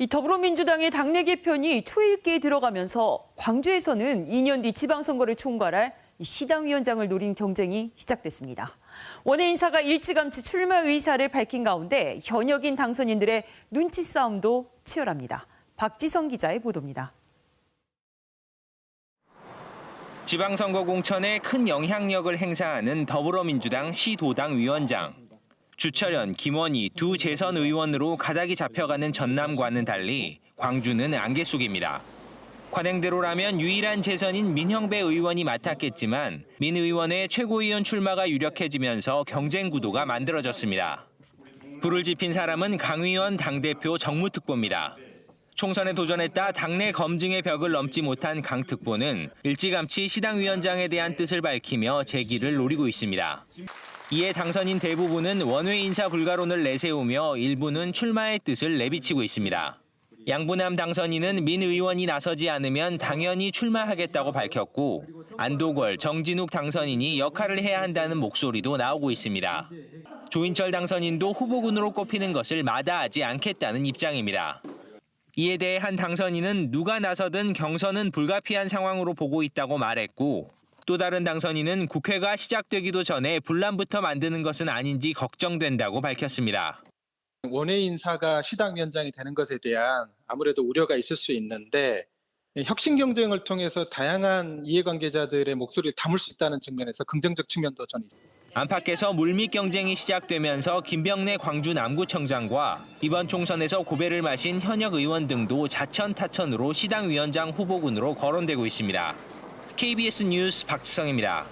이 더불어민주당의 당내 개편이 초읽기에 들어가면서 광주에서는 2년 뒤 지방선거를 총괄할 이 시당위원장을 노린 경쟁이 시작됐습니다. 원외 인사가 일찌감치 출마 의사를 밝힌 가운데 현역인 당선인들의 눈치 싸움도 치열합니다. 박지성 기자의 보도입니다. 지방선거 공천에 큰 영향력을 행사하는 더불어민주당 시도당 위원장. 주철현, 김원희 두 재선 의원으로 가닥이 잡혀가는 전남과는 달리 광주는 안개 속입니다. 관행대로라면 유일한 재선인 민형배 의원이 맡았겠지만 민 의원의 최고위원 출마가 유력해지면서 경쟁 구도가 만들어졌습니다. 불을 지핀 사람은 강 의원 당대표 정무특보입니다. 총선에 도전했다 당내 검증의 벽을 넘지 못한 강 특보는 일찌감치 시당위원장에 대한 뜻을 밝히며 재기를 노리고 있습니다. 이에 당선인 대부분은 원외 인사 불가론을 내세우며 일부는 출마의 뜻을 내비치고 있습니다. 양부남 당선인은 민 의원이 나서지 않으면 당연히 출마하겠다고 밝혔고 안도걸, 정진욱 당선인이 역할을 해야 한다는 목소리도 나오고 있습니다. 조인철 당선인도 후보군으로 꼽히는 것을 마다하지 않겠다는 입장입니다. 이에 대해 한 당선인은 누가 나서든 경선은 불가피한 상황으로 보고 있다고 말했고 또 다른 당선인은 국회가 시작되기도 전에 분란부터 만드는 것은 아닌지 걱정된다고 밝혔습니다. 원외 인사가 시당 위원장이 되는 것에 대한 아무래도 우려가 있을 수 있는데 혁신 경쟁을 통해서 다양한 이해관계자들의 목소리를 담을 수 있다는 측면에서 긍정적 측면도 저는 있습니다. 안팎에서 물밑 경쟁이 시작되면서 김병래 광주 남구청장과 이번 총선에서 고배를 마신 현역 의원 등도 자천 타천으로 시당 위원장 후보군으로 거론되고 있습니다. KBS 뉴스 박지성입니다.